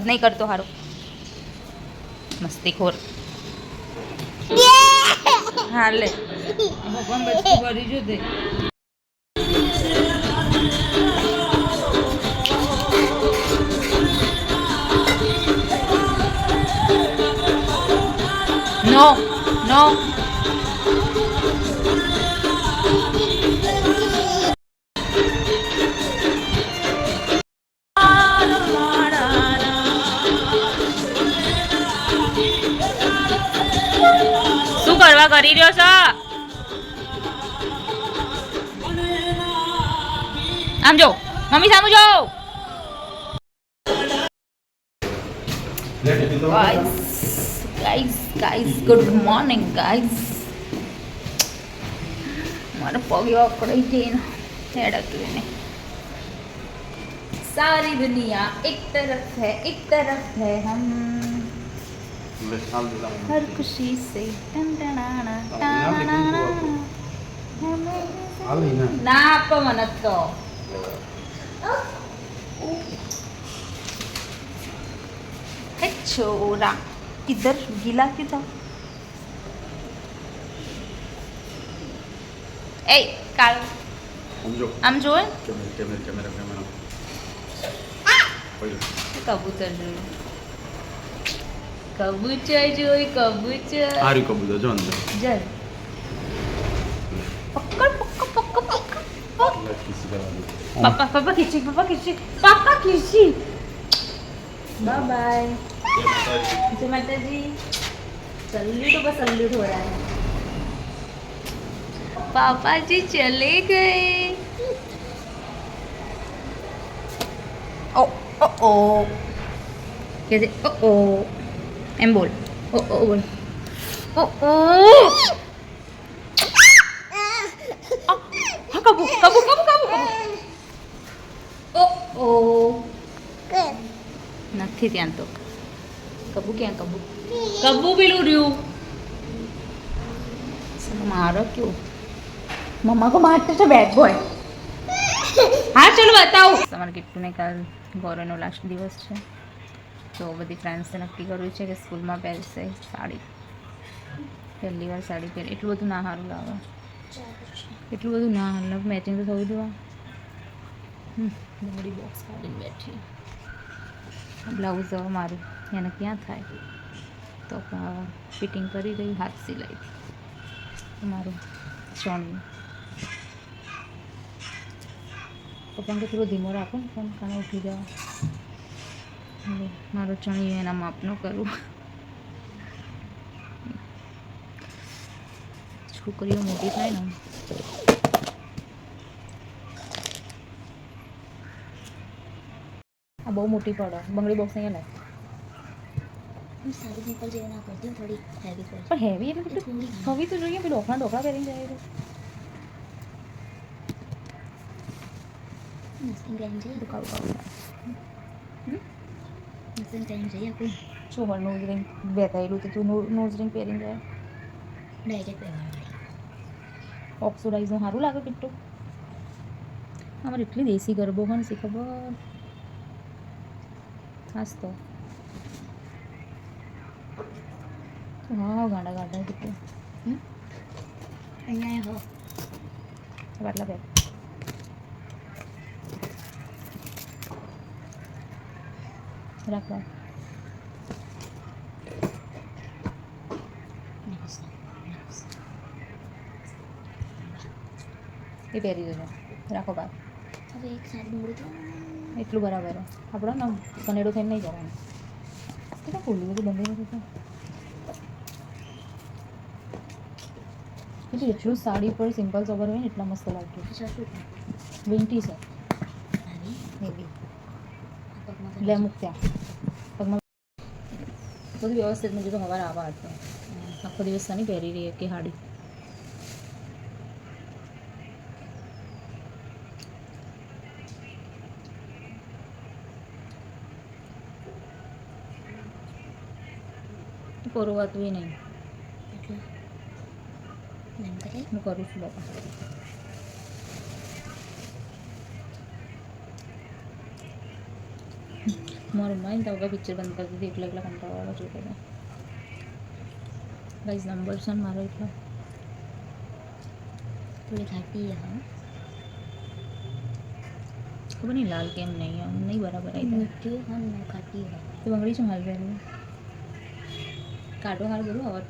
જ નહીં કરતો હારો. મસ્તી ખોર હા લે. No, બચકું મમ્મી સામુ જો guys guys guys good morning guys મારો પગ એવા પકડાઈ જઈને હેડકતું ને सारी दुनिया एक तरफ है एक तरफ है हम हर खुशी से टन टनाना टानाना ના આપો મને તો કિધર ગીલા કિધર એ કાલ સમજો આમ ઓય કબૂતર જોયું કબૂતર જોઈ કબૂતર આર્યું કબૂતર જો અંદર જલ પકડ પકડ પકડ પકડ કિસી કરવાનું પાપા પાપા ખીચી પાપા ખીચી પાપા ખીચી બાય બાય जय माता दी सल्यूट बस सल्यूट हो रहा है पापा जी चले गए ओ ओ ओ कैसे ओ ओ एम बोल ओ ओ बोल ओ ओ आ, हाँ कबू ઓ. નથી ત્યાં તો. કબુ ક્યાં કબુ? કબુ પેલું રહ્યું. મારો કયું? મમ્મા કો મારતા છે બેડ બોય હા ચલો તમારે કેટલું નહીં કાલ ગૌરવનો લાસ્ટ દિવસ છે. તો બધી ફ્રેન્ડ્સે નક્કી કર્યું છે કે સ્કૂલમાં પહેરશે સાડી. પહેલી વાર સાડી પહેરી. એટલું બધું ના સારું લાવે એટલું બધું ના હાલ મેચિંગ તો થવું જોઈએ બોડી બોક્સ કાઢીને બેઠી બ્લાઉઝ મારું એને ક્યાં થાય? તો ફિટિંગ કરી રહી, હાથ સિલાઈ મારું ચણું પપ્પાને થોડો ધીમો રાખો ને ફોન કાને ઉઠી જાઓ. મારો ચણિયું એના માપનો કરું. છોકરીઓ મોટી થાય ને બહુ મોટી પડે બંગડી બોક્સ અહીંયા લાય સારી સિમ્પલ જેવી ના કરતી થોડી હેવી પડે પણ હેવી એટલે હવે તો જોઈએ પેલું ડોકડા ડોકડા પહેરીને જાય તો. પહેરીને જઈએ ખાવું. મસ્તી પહેરીને જઈએ શું હોય નોઝ રિંગ બેતાયેલું તો તું નોઝ રિંગ પહેરીને જાય. ડાયરેક્ટ પહેરવાનું ઓક્સિડાઇઝનું સારું લાગે કેટલું અમારે એટલી દેશી ગરબો હોય ને શી ખબર? કેટલું હમ? અહીંયા હો. બાટલા પહેર રાખ એ પહેરી દેજો રાખો બાપ હવે એક સાઈડ તો એટલું બરાબર આપણો ને કનેડો થઈને નહીં જવાનું કેટલા ખોલ્યું બધું બંધ નથી. એટલે એટલું સાડી પર સિમ્પલ સોબર હોય ને એટલા મસ્ત લાગતું વિન્ટી છે? આવી એવી આ પગમાં લે મૂક ત્યાં પગમાં બધું વ્યવસ્થિત મુજબ હવાર આવા હતા. આખો દિવસ સાની પહેરી રહી કે હાડી? પરવાતું નહીં. હું કરું છું બાપા. મારું માઇન્ડ તો પિક્ચર બંધ કરી દીધી એટલે એટલા કંટાળો આવે જોઈ બધા. ગાઈઝ નંબર છે મારો એટલો. થોડી ઘાટી હા. ખબર નહીં લાલ કેમ નહીં આમ નહીં બરાબર આવી મીઠી હા ઘાટી તો બંગડી છું હાલ પહેરવું કાઢો હાલ બોલું અવાર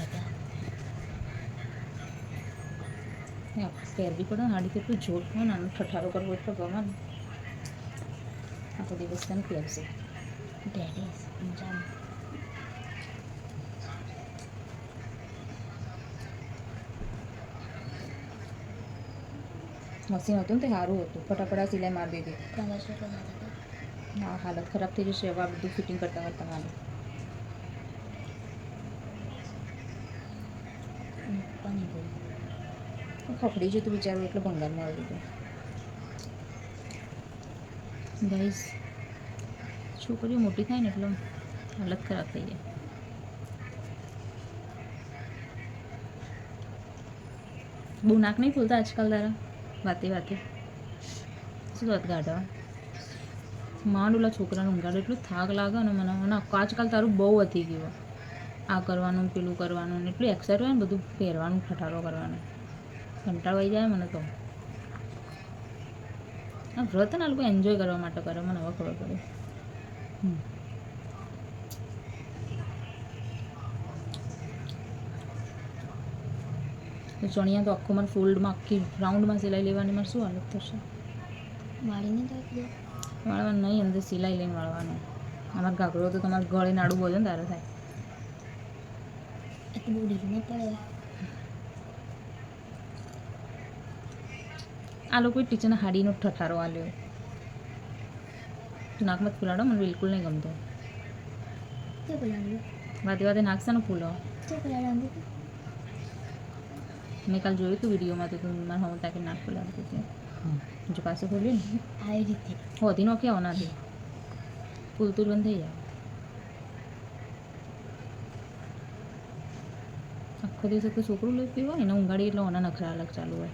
બેટા પહેરવી પડે હાડી કેટલું જોર પણ આનો ઠઠારો કરવો એટલો ગમે. આખો દિવસ તને પહેરશે. ડેડીસ મજામાં. મશીન હતું ને તે સારું હતું. ફટાફટ સિલાઈ મારી દીધી. હા હાલત ખરાબ થઈ જશે હવે આ બધું ફિટિંગ કરતા કરતા મારે ખફડી જતું બિચારું એટલે ભંગારમાં આવી દીધું ગાઈસ છોકરીઓ મોટી થાય ને એટલે હાલત ખરાબ થઈ જાય. બહુ નાક નહીં ખુલતા આજકાલ તારા? વાતે વાતે. શું વાત ગાઢવા? માંડ ઓલા છોકરાને ઊંઘાડો, એટલું થાક લાગે ને મને. આજકાલ તારું બહુ વધી ગયું. આ કરવાનું પેલું કરવાનું ને એટલું એક્સાઇટ હોય ને બધું પહેરવાનું ખટારો કરવાનું. કંટાળો આવી જાય મને તો. આ વ્રત ને આ લોકો એન્જોય કરવા માટે કરે મને હવે ખબર પડે. તો ચણિયા તો આખું મારે ફોલ્ડમાં આખી રાઉન્ડમાં સિલાઈ લેવાની મારે શું હાલત થશે? વાળીને તો વાળવાનું નહીં અંદર સિલાઈ લઈને વાળવાનું. અમારે ઘાઘરો તો તમારે ગળે નાડું બોલ્યો ને તારે થાય. એટલું બહુ ઢીલું ના પડે આ લોકોએ ટીચરના હાડીનો ઠઠારો આલ્યો તું નાકમાં ફૂલાડો મને બિલકુલ નહીં ગમતો તે વાતે વાતે નાખશે ને ફૂલો તે મેં કાલ જોયું હતું વિડીયોમાં તો તું મારા હમ તાકે નાક ફૂલાવતી હતી જો પાસે ખોલ્યું ને આવી રીતે હોતી નોખી આવનાથી ફૂલતું બંધ થઈ જાય આખો દિવસ કોઈ છોકરું લઈ પીવું હોય એને ઊંઘાડી એટલે ઓના નખરા અલગ ચાલુ હોય.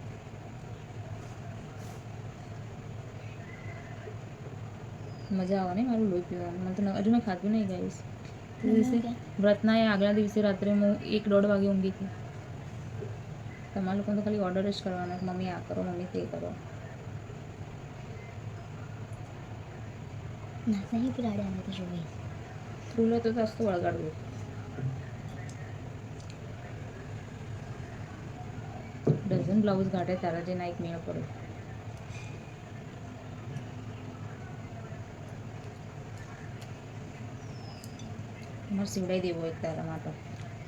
મજા આવે નહીં મારું લોહી પીવાનું. મને તો હજુ મેં ખાધું નહીં ગાઈશ દિવસે વ્રતના એ આગલા દિવસે રાત્રે હું એક દોઢ વાગે ઊંઘી હતી તમારા લોકોને તો ખાલી ઓર્ડર જ કરવાનો મમ્મી આ કરો મમ્મી તે કરો. ના સહી અમે તો જોઈ. ફૂલો તો સસ્તો વળગાડવું. કાઢે તારા જે નાઈક મેળ પડે મારે સીવડાવી દેવો એક તારા માટે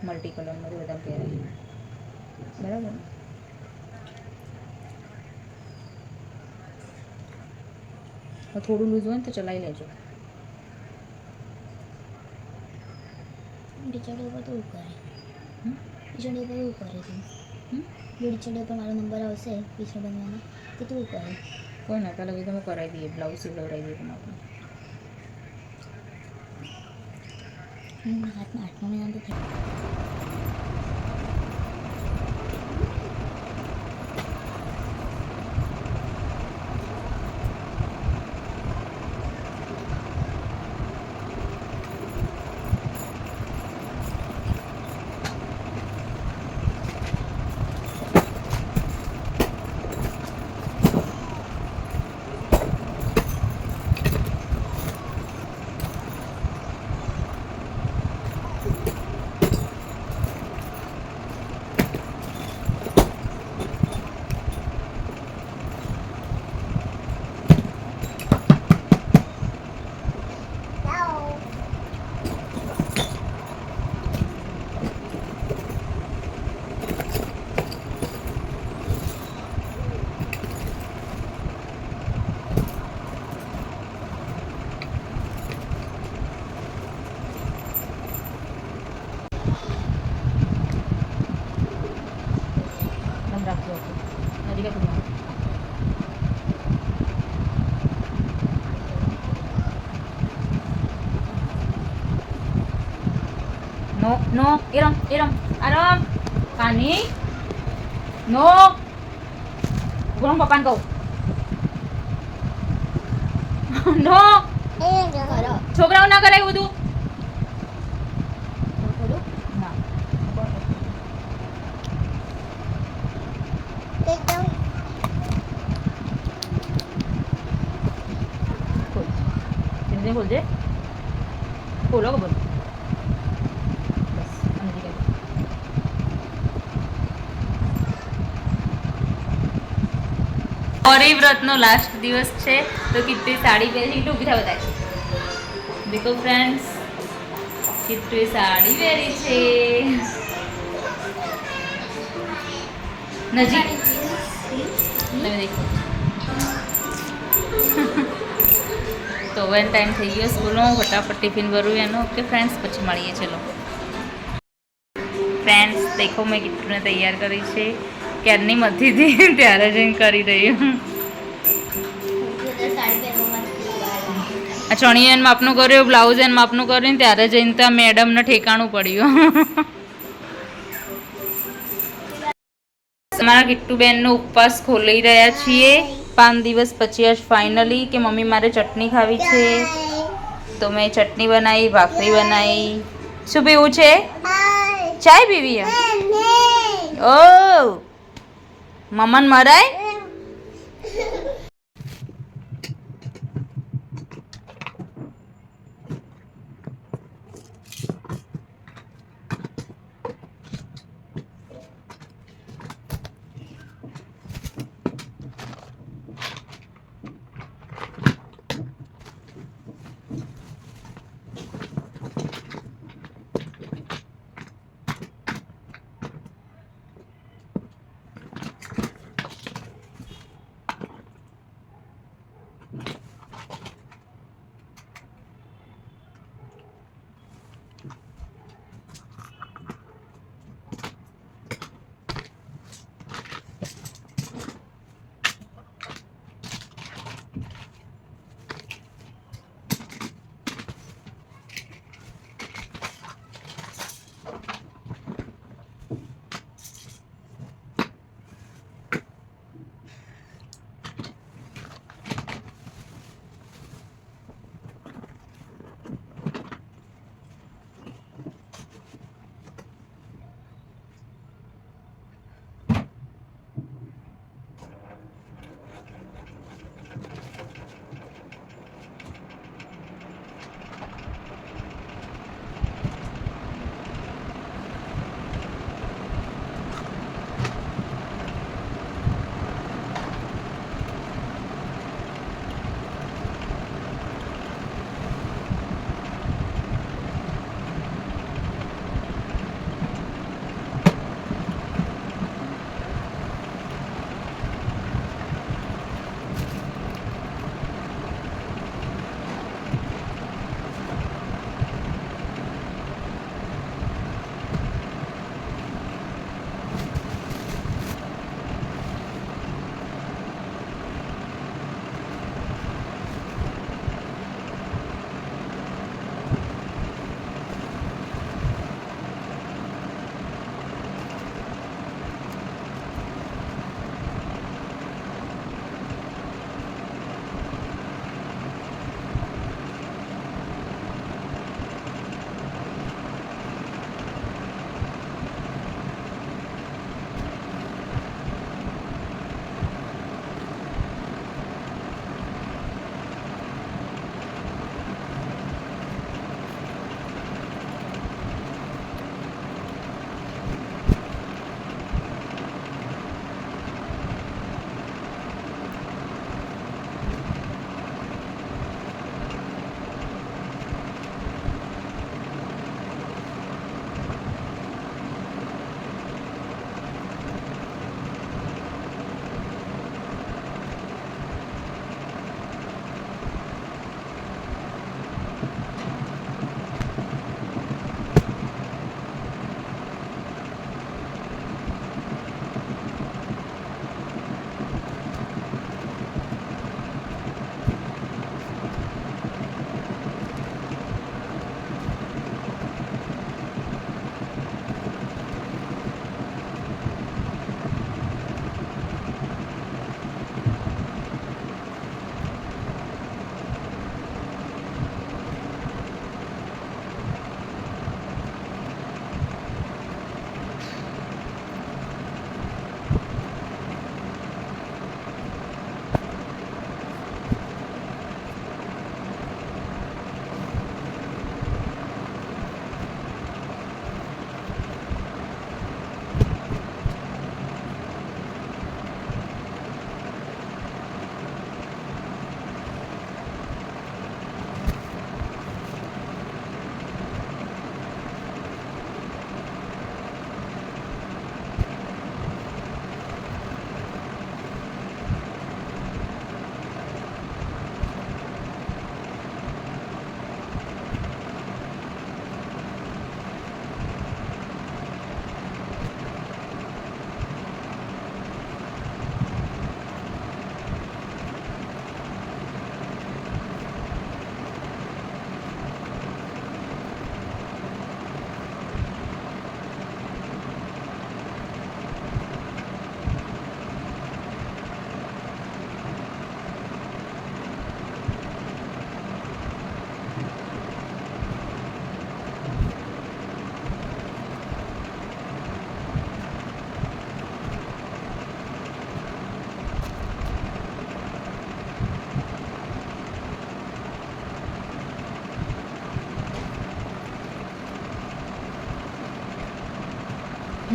મલ્ટી કલરમાંથી બધા પહેરાય બરાબર? થોડું લૂઝ હોય ને તો ચલાવી લેજો બિચારી બધું કરે? બિચારી ઉપર કરે તું હમ? બિચારી ઉપર મારો નંબર આવશે પીછળ બનવાનો તો તું એવું કરે કોઈ નતા લગી તમે કરાવી દઈએ બ્લાઉઝ સીવડાવી દઈએ તમારે હું હાથમાં આઠમા મહિના તો થઈ બંધ રાખજો હજી કાંઈ ખબર No, no, Iram, Iram, Aram, Kani, no. Gulong papan kau. નો કરો છોકરાઓ ના કરે એવું બધું થોડું ના એકદમ ખોલ ધીમે ખોલજે ખોલો કે બોલો બસ અને હજી કંઈ. ગૌરી વ્રતનો લાસ્ટ દિવસ છે. તો કિટ્ટુએ સાડી પહેરી છે કેટલું બધા છે દેખો ફ્રેન્ડ્સ કિટ્ટુએ સાડી પહેરી છે. નજીક. તમે દેખો. તો હવે ટાઈમ થઈ ગયો સ્કૂલનો ફટાફટ ટિફિન ભરવું એનું. ઓકે ફ્રેન્ડ્સ પછી મળીએ. ચલો. ફ્રેન્ડ્સ દેખો, મેં કિટ્ટુને તૈયાર કરી છે. ક્યારની હતી ત્યારે જઈને કરી રહ્યું આ ચણિયો એને માપનું કર્યું બ્લાઉઝ એન માપનું કર્યું ત્યારે જઈને ત્યાં મેડમને ઠેકાણું પડ્યું. અમારા કિટ્ટુબેનનો ઉપવાસ ખોલી રહ્યા છીએ. પાંચ દિવસ પછી આજ ફાઇનલી કે મમ્મી મારે ચટણી ખાવી છે. તો મેં ચટણી બનાવી ભાખરી બનાવી. શું પીવું છે? ચાય પીવી? ઓ મમન મરાય?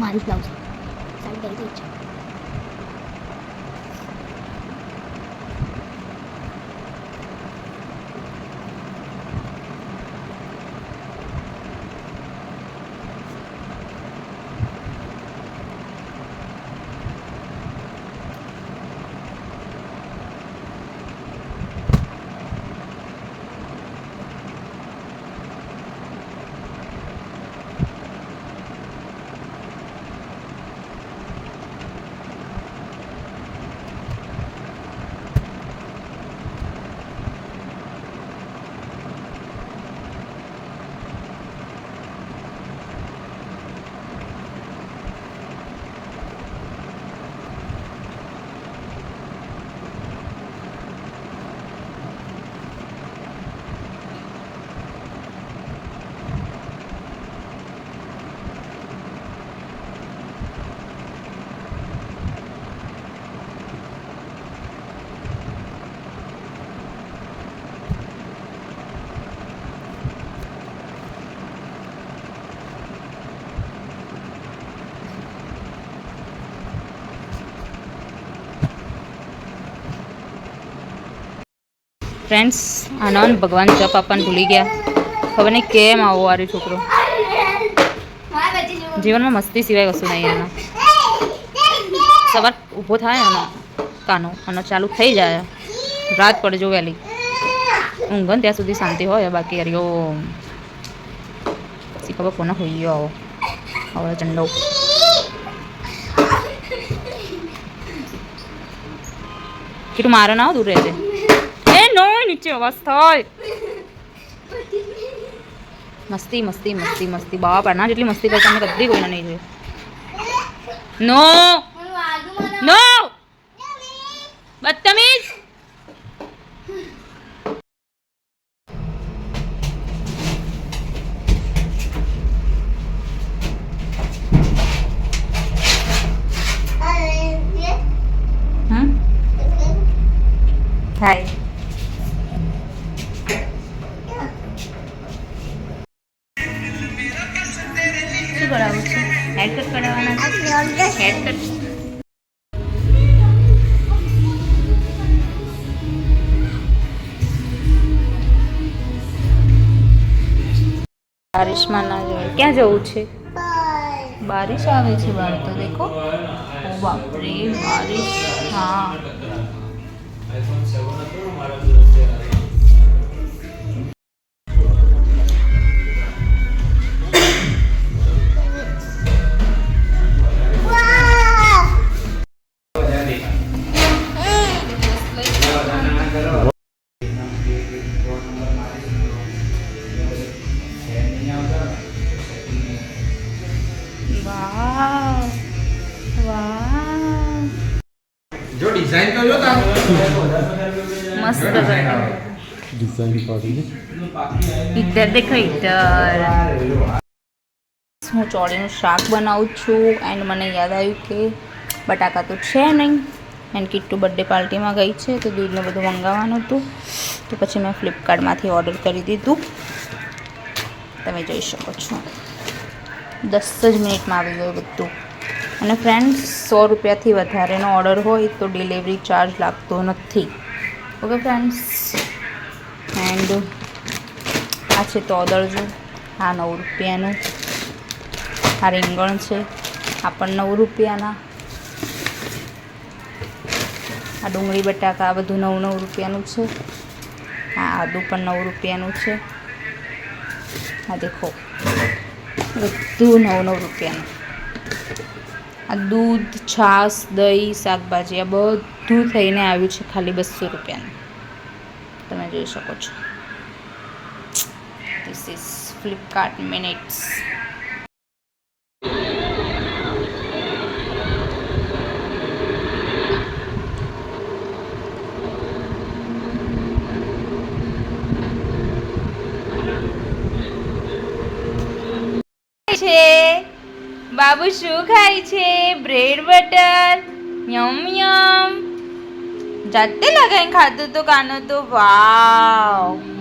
મારી બ્લાઉઝ સાડી પહેરી તો ફ્રેન્ડ્સ આનંદ, ભગવાન જપ આપવાનું ભૂલી ગયા. ખબર નહીં કેમ આવો વારી છોકરો. જીવનમાં મસ્તી સિવાય કશું નહીં એનો સવાર ઊભો થાય એનો કાનો, અને ચાલુ થઈ જાય. રાત પડે જો વહેલી. ઊંઘન ત્યાં સુધી શાંતિ હોય, બાકી હરિયો પછી ખબર કોને હોઈ ગયો આવો. હવે ચંડો કેટલું મારે ના દૂર રહેજે. નીચે અવાજ થાય. મસ્તી મસ્તી મસ્તી મસ્તી. બાપ આના જેટલી મસ્તી કરતા અમે કદી કોઈને નહીં જોયું નો! નો! બદતમીઝ! હમ? બારિશમાં ના જવાય ક્યાં જવું છે? બારિશ આવે છે બહાર તો દેખો. બાપરે, બારિશ. હા. ઇધર હું ચોળીનું શાક બનાવું છું એન્ડ મને યાદ આવ્યું કે બટાકા તો છે નહીં એન્ડ કિટ્ટુ બર્થડે પાર્ટીમાં ગઈ છે તો દૂધને બધું મંગાવવાનું હતું. તો પછી મેં ફ્લિપકાર્ટમાંથી ઓર્ડર કરી દીધું. તમે જોઈ શકો છો. દસ જ મિનિટમાં આવી ગયું બધું. અને ફ્રેન્ડ્સ સો રૂપિયાથી વધારેનો ઓર્ડર હોય તો ડિલિવરી ચાર્જ લાગતો નથી. ઓકે ફ્રેન્ડ્સ એન્ડ આ છે તોદળજું આ નવ રૂપિયાનું. આ રીંગણ છે. આ પણ નવ રૂપિયાના. આ ડુંગળી, બટાકા, આ બધું નવ નવ રૂપિયાનું છે. આ આદુ પણ નવ રૂપિયાનું છે. આ દેખો. બધું નવ નવ રૂપિયાનું. આ દૂધ, છાશ, દહીં, શાકભાજી આ બધું થઈને આવ્યું છે ખાલી બસો રૂપિયાનું. તમે જોઈ શકો છો. ધીસ ઇઝ ફ્લિપકાર્ટ મિનિટ્સ છે બાબુ શું ખાય છે બ્રેડ બટર યમ યમ જાતે લગાવીને ખાતું તો કાનો તો વાવ